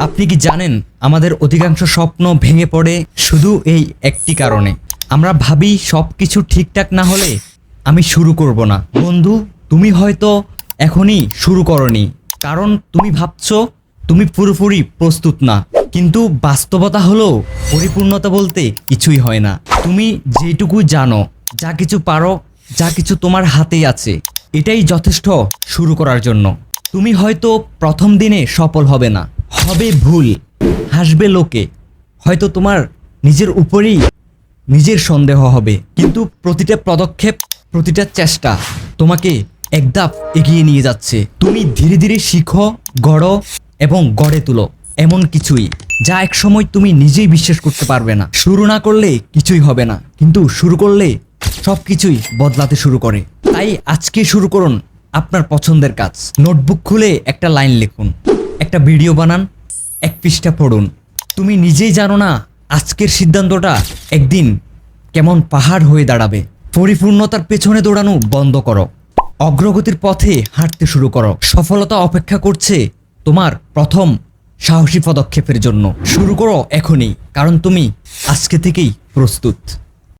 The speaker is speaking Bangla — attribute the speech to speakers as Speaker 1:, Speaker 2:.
Speaker 1: আপনি কি জানেন আমাদের অধিকাংশ স্বপ্ন ভেঙে পড়ে শুধু এই একটি কারণে? আমরা ভাবি সব কিছু ঠিকঠাক না হলে আমি শুরু করব না। বন্ধু, তুমি হয়তো এখনই শুরু করনি। কারণ তুমি ভাবছ তুমি পুরোপুরি প্রস্তুত না। কিন্তু বাস্তবতা হলো পরিপূর্ণতা বলতে কিছুই হয় না। তুমি যেটুকু জানো, যা কিছু পারো, যা কিছু তোমার হাতেই আছে, এটাই যথেষ্ট শুরু করার জন্য। তুমি হয়তো প্রথম দিনে সফল হবে না। হবে ভুল। হাসবে লোকে। হয়তো তোমার নিজের উপরেই নিজের সন্দেহ হবে। কিন্তু প্রতিটা পদক্ষেপ, প্রতিটা চেষ্টা তোমাকে একদাপ এগিয়ে নিয়ে যাচ্ছে। তুমি ধীরে ধীরে শিখো, গড়ো এবং গড়ে তুলো। এমন কিছুই যা এক সময় তুমি নিজেই বিশ্বাস করতে পারবে না। শুরু না করলে কিছুই হবে না। কিন্তু শুরু করলে সব কিছুই বদলাতে শুরু করে। তাই আজকে শুরু করুন আপনার পছন্দের কাজ। নোটবুক খুলে একটা লাইন লিখুন। একটা ভিডিও বানান এক পৃষ্ঠা পড়ুন। তুমি নিজেই জানো না আজকের সিদ্ধান্তটা একদিন কেমন পাহাড় হয়ে দাঁড়াবে। পরিপূর্ণতার পেছনে দৌড়ানো বন্ধ করো। অগ্রগতির পথে হাঁটতে শুরু করো। সফলতা অপেক্ষা করছে তোমার প্রথম সাহসী পদক্ষেপের জন্য। শুরু করো এখনই, কারণ তুমি আজকে থেকেই প্রস্তুত।